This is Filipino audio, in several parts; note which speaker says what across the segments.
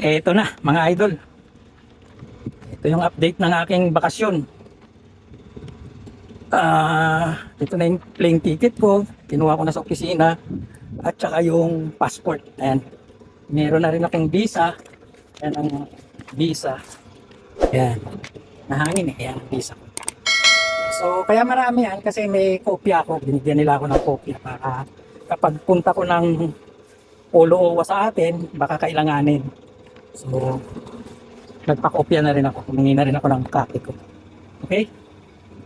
Speaker 1: Eto na, mga idol. Ito yung update ng aking bakasyon. Ah, ito na yung plane ticket ko. Kinuha ko na sa opisina. At saka yung passport. Ayan. Meron na rin akong visa. Ayan ang visa. Ayan. Nahangin eh. Ayan ang visa ko. So, kaya marami yan kasi may kopya ako. Binigyan nila ako ng kopya para kapag punta ko ng Polo sa atin, baka kailanganin. So, nagpa-kopya na rin ako. Humingi na rin ako ng copy ko. Okay?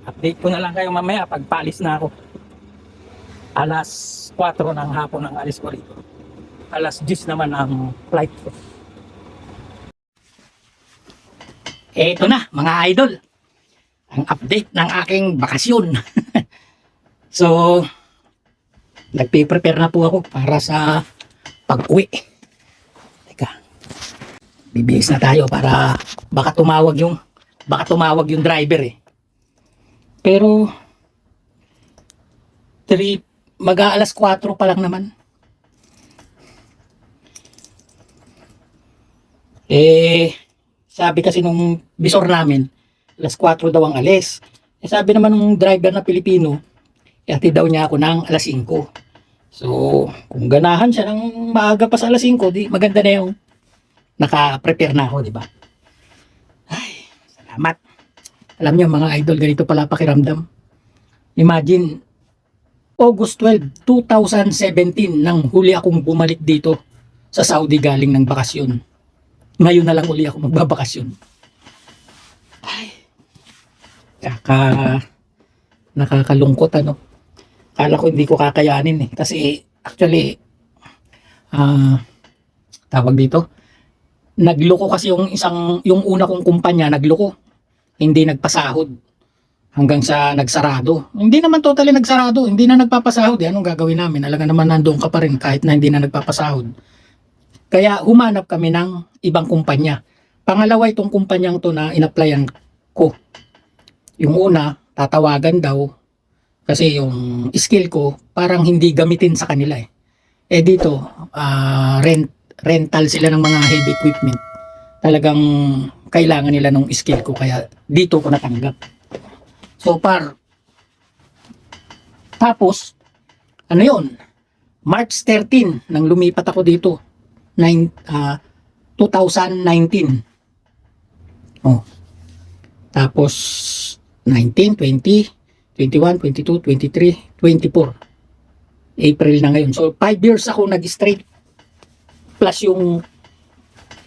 Speaker 1: Update ko na lang kayo mamaya pag paalis na ako. Alas 4 ng hapon ang alis ko rito. Alas 10 naman ang flight ko. Eto na, mga idol. Ang update ng aking bakasyon. so, nagpe-prepare na po ako para sa pag-uwi. Bibihis na tayo para baka tumawag yung baka tumawag yung driver eh. Pero 3 mag-aalas 4 pa lang naman. Eh sabi kasi nung bisor namin, alas 4 daw ang alis. Eh sabi naman nung driver na Pilipino, yati daw niya ako ng alas 5. So, kung ganahan siya ng maaga pa sa alas 5, di maganda na yung naka-prepare na ako, di ba? Ay, salamat. Alam niyo mga idol, ganito pala pakiramdam. Imagine, August 12, 2017, nang huli akong bumalik dito sa Saudi galing ng bakasyon. Ngayon na lang uli ako magbabakasyon. Ay, kaka, nakakalungkot ano. Kala ko hindi ko kakayanin eh. Kasi actually, ah, tawag dito, nagloko kasi yung isang, yung una kong kumpanya, nagloko. Hindi nagpasahod. Hanggang sa nagsarado. Hindi naman totally nagsarado. Hindi na nagpapasahod. Eh. Anong gagawin namin? Alaga naman nandoon ka pa rin kahit na hindi na nagpapasahod. Kaya humanap kami ng ibang kumpanya. Pangalawa itong kumpanyang to na inapplyan ko. Yung una, tatawagan daw kasi yung skill ko parang hindi gamitin sa kanila eh. Eh dito, ah, rent, rental sila ng mga heavy equipment. Talagang kailangan nila ng skill ko kaya dito ko natanggap. So par tapos ano yon? March 13 nang lumipat ako dito. Nine, ah, 2019. Oh. Tapos 19, 20, 21, 22, 23, 24. April na ngayon. So, 5 years ako nag-straight. Plus yung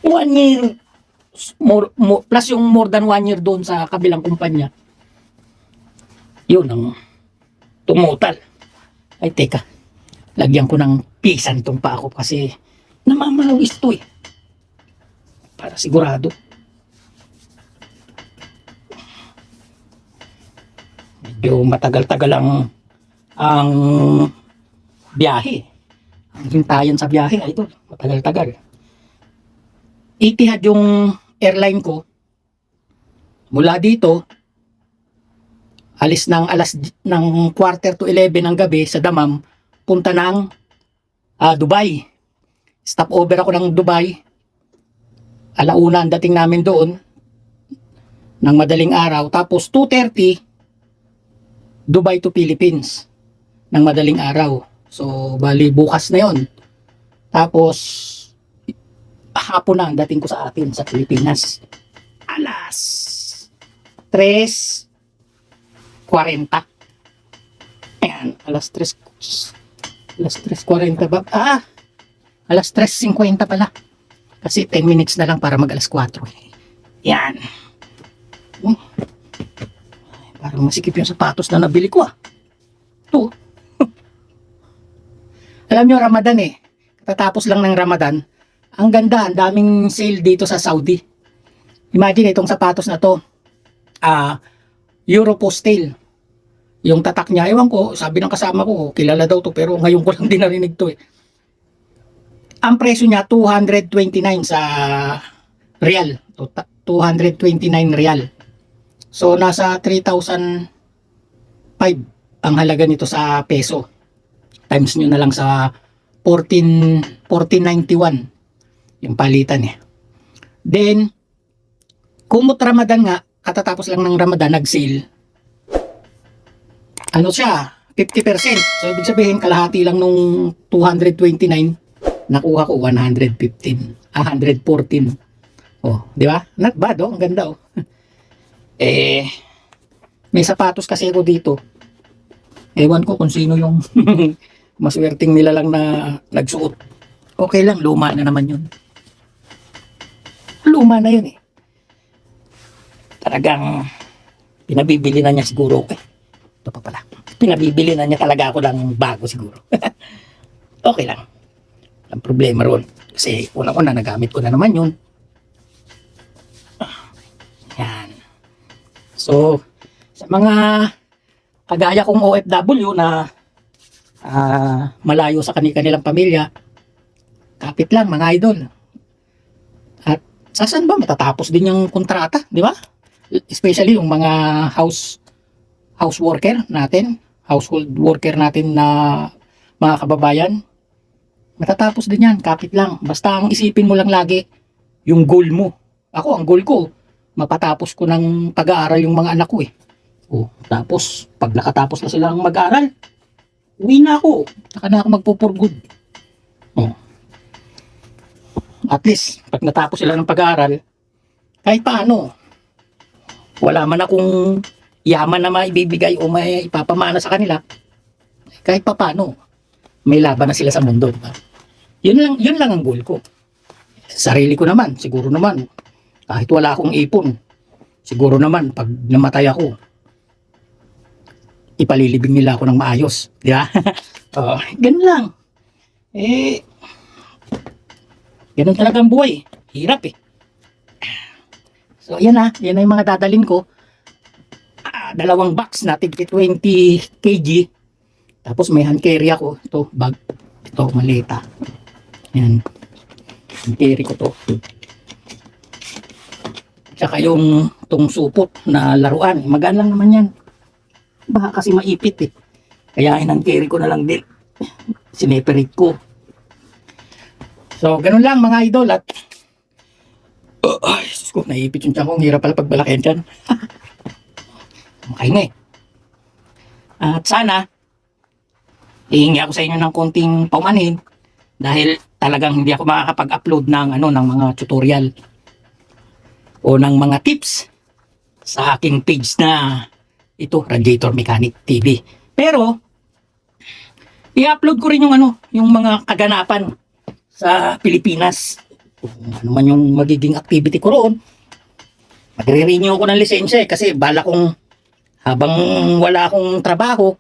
Speaker 1: 1 year, more, more, plus yung more than 1 year doon sa kabilang kumpanya. Yun ang tumutal. Ay, teka. Lagyan ko ng pisan tong pa ako kasi namamalawis to eh. Para sigurado. medyo matagal-tagal ang ang biyahe. Hintayan sa biyahe ay ito, matagal-tagal. Itihad yung airline ko mula dito alis ng alas ng quarter to 11 ng gabi sa Damam punta ng ah, Dubai. Stop over ako ng Dubai. Alauna ang dating namin doon ng madaling araw. Tapos 2.30 Dubai to Philippines ng madaling araw. So, bali bukas na yon. Tapos, hapon na ang dating ko sa atin sa Pilipinas. Alas 3.40. Ayan, alas 3. Alas 3.40 ba? Ah! Alas 3.50 pala. Kasi 10 minutes na lang para mag alas 4. Yan. Hmm. Parang masikip yung sapatos na nabili ko ah. Ito. Alam nyo, Ramadan eh. Tatapos lang ng Ramadan. Ang ganda, ang daming sale dito sa Saudi. Imagine itong sapatos na to. Ah, Europostal. Yung tatak niya, ewan ko, sabi ng kasama ko, kilala daw to, pero ngayon ko lang din narinig to eh. Ang presyo niya, 229 sa real. 229 real. So, nasa 3,005 ang halaga nito sa peso. Times nyo na lang sa 14, 1491 yung palitan eh. Then, kumot Ramadan nga, katatapos lang ng Ramadan, nag-sale. Ano siya? 50%. So, ibig sabihin, kalahati lang nung 229, nakuha ko 115. Ah, 114. Oh, di ba? Not bad, oh. Ang ganda, oh. eh, may sapatos kasi ako dito. Ewan ko kung sino yung maswerteng nila lang na nagsuot. Okay lang, luma na naman yun. Luma na yun eh. Talagang pinabibili na niya siguro. Eh, ito pa pala. Pinabibili na niya talaga ako ng bago siguro. okay lang. Ang problema ron. Kasi unang-una nagamit ko na naman yun. Yan. So, sa mga kagaya kong OFW na ah, malayo sa kanilang pamilya, kapit lang mga idol. At sasan ba matatapos din yung kontrata, di ba? Especially yung mga house house worker natin, household worker natin na mga kababayan. Matatapos din yan, kapit lang. Basta ang isipin mo lang lagi, yung goal mo. Ako, ang goal ko, mapatapos ko ng pag-aaral yung mga anak ko eh. Oh, tapos, pag nakatapos na silang mag-aaral, uwi na ako. Saka na ako magpo-for-good. Oh. At least, pag natapos sila ng pag-aaral, kahit paano, wala man akong yaman na maibibigay o may ipapamana sa kanila, kahit pa paano, may laban na sila sa mundo. Diba? Yun lang, yun lang ang goal ko. Sarili ko naman, siguro naman, kahit wala akong ipon, siguro naman, pag namatay ako, ipalilibing nila ako ng maayos. Di ba? Oo, ganun lang. Eh, ganun talaga ang buhay. Hirap eh. So, yan na. Yan na yung mga dadalin ko. Ah, dalawang box na tig 20 kg. Tapos may hand carry ako. Ito, bag. Ito, malita. Yan. Hand carry ko to. Tsaka yung tong supot na laruan. Magaan lang naman yan. Baka kasi maipit eh. Kaya hand carry ko na lang din. Sineperate ko. So, ganun lang mga idol at Uh, ay, Diyos ko, naipit yung tiyan ko. Ang hirap pala pagbalakin dyan. okay nga eh. At sana, hihingi ako sa inyo ng konting paumanhin dahil talagang hindi ako makakapag-upload ng ano ng mga tutorial o ng mga tips sa aking page na ito, Radiator Mechanic TV. Pero, i-upload ko rin yung ano, yung mga kaganapan sa Pilipinas ano man yung magiging activity ko roon. Magre-renew ako ng lisensya eh, kasi bala kong habang wala akong trabaho,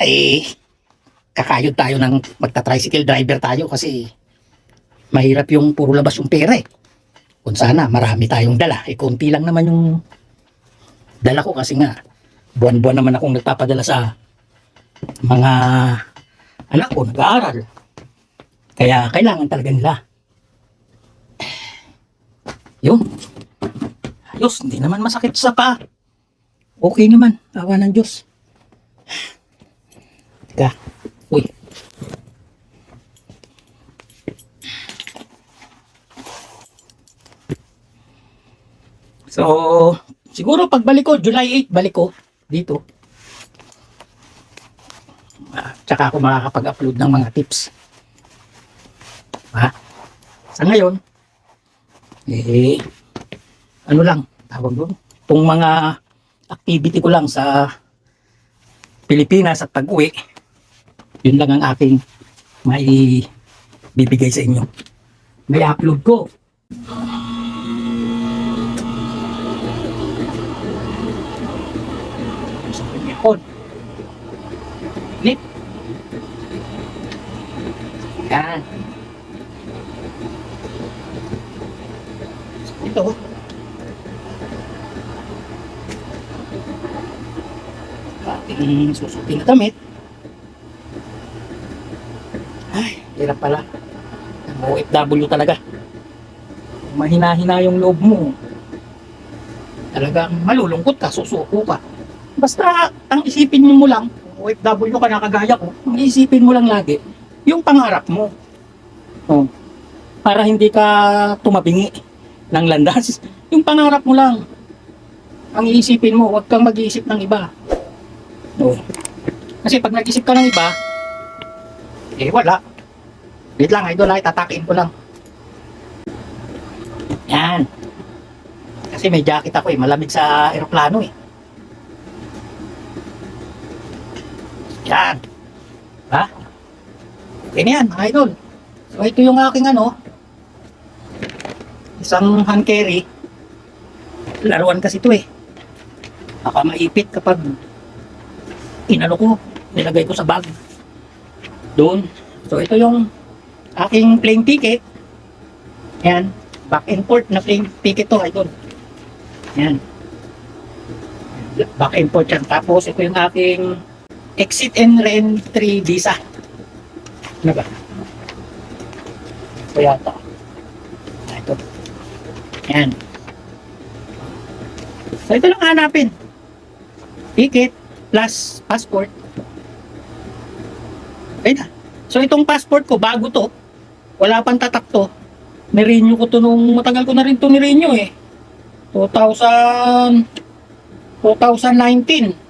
Speaker 1: ay kakayod tayo ng magta-tricycle driver tayo kasi mahirap yung puro labas yung pera eh. Kung sana marami tayong dala, eh konti lang naman yung dala ko kasi nga buwan-buwan naman akong nagpapadala sa mga anak ko, nag-aaral. Kaya kailangan talaga nila. Yun. Ayos, hindi naman masakit sa pa. Okay naman, awa ng Diyos. Teka, uy. So, siguro pagbalik ko, July 8, balik ko dito. Ah, tsaka ako makakapag-upload ng mga tips. Ha? Sa ngayon, eh, ano lang, tawag doon, itong mga activity ko lang sa Pilipinas at pag-uwi, yun lang ang aking may bibigay sa inyo. May upload ko. Kon. Clip. Yan. Ito. Ating susutin na damit. Ay, hirap pala. Ang OFW talaga. Mahina-hina yung loob mo. Talagang malulungkot ka, susuko ka. Basta, ang isipin mo lang, OFW ka na kagaya ko, ang isipin mo lang lagi, yung pangarap mo. Oh. Para hindi ka tumabingi ng landas. Yung pangarap mo lang. Ang iisipin mo, huwag kang mag-iisip ng iba. Oo. Kasi pag nag-isip ka ng iba, eh wala. Wait lang, idol, ay tatakin ko lang. Yan. Kasi may jacket ako eh, malamig sa eroplano eh. Yan. Ha? Okay na yan, mga idol. So ito yung aking ano, isang hand carry. Laruan kasi ito eh. Baka maipit kapag inano ko, nilagay ko sa bag. Doon. So ito yung aking plane ticket. Yan. Back and forth na plane ticket to, idol. Yan. Back and forth yan. Tapos ito yung aking exit and re-entry visa. Ano ba? Ito yata. Ah, Ito. Yan. So ito lang hanapin. Ticket plus passport. Okay na. So itong passport ko, bago to. Wala pang tatak to. Nirenew ko to nung matagal ko na rin to nirenew eh. 2000 2019.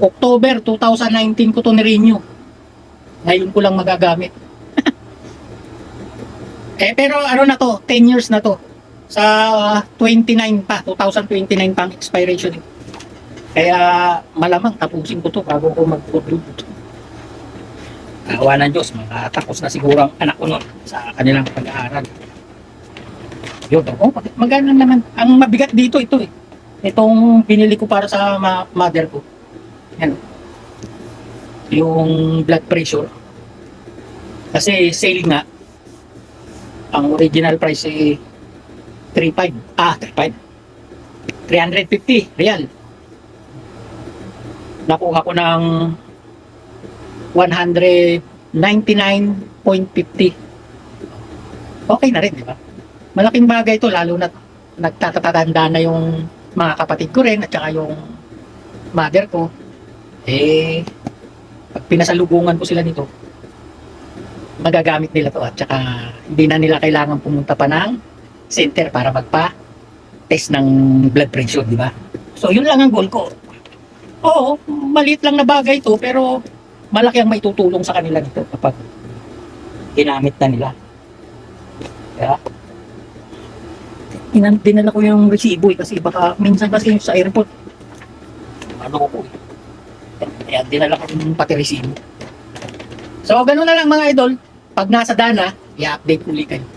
Speaker 1: October 2019 ko to nirenew. Ngayon ko lang magagamit. eh pero ano na to, 10 years na to. Sa 29 pa, 2029 pa ang expiration. eh. Kaya malamang tapusin ko to bago ko mag-conclude. Awa ng Diyos, makatapos na siguro ang anak ko nun sa kanilang pag-aaral. Yun, oh, mag- maganda naman. Ang mabigat dito, ito eh. Itong binili ko para sa ma- mother ko. Yan. Yung blood pressure. Kasi sale nga. Ang original price ay 3.5. Ah, 3.5. 350 real. Nakuha ko ng 199.50. Okay na rin, di ba? Malaking bagay to lalo na nagtatatanda na yung mga kapatid ko rin at saka yung mother ko. Eh, pag pinasalubungan ko sila nito, magagamit nila to at saka hindi na nila kailangan pumunta pa ng center para magpa-test ng blood pressure, di ba? So, yun lang ang goal ko. Oo, maliit lang na bagay to pero malaki ang maitutulong sa kanila nito kapag ginamit na nila. Kaya, inan dinala ko yung resibo eh, kasi baka minsan kasi sa airport, ano ko eh. Kaya dinala ko yung pati resibo. So, ganun na lang mga idol. Pag nasa Dana, i-update uli kayo.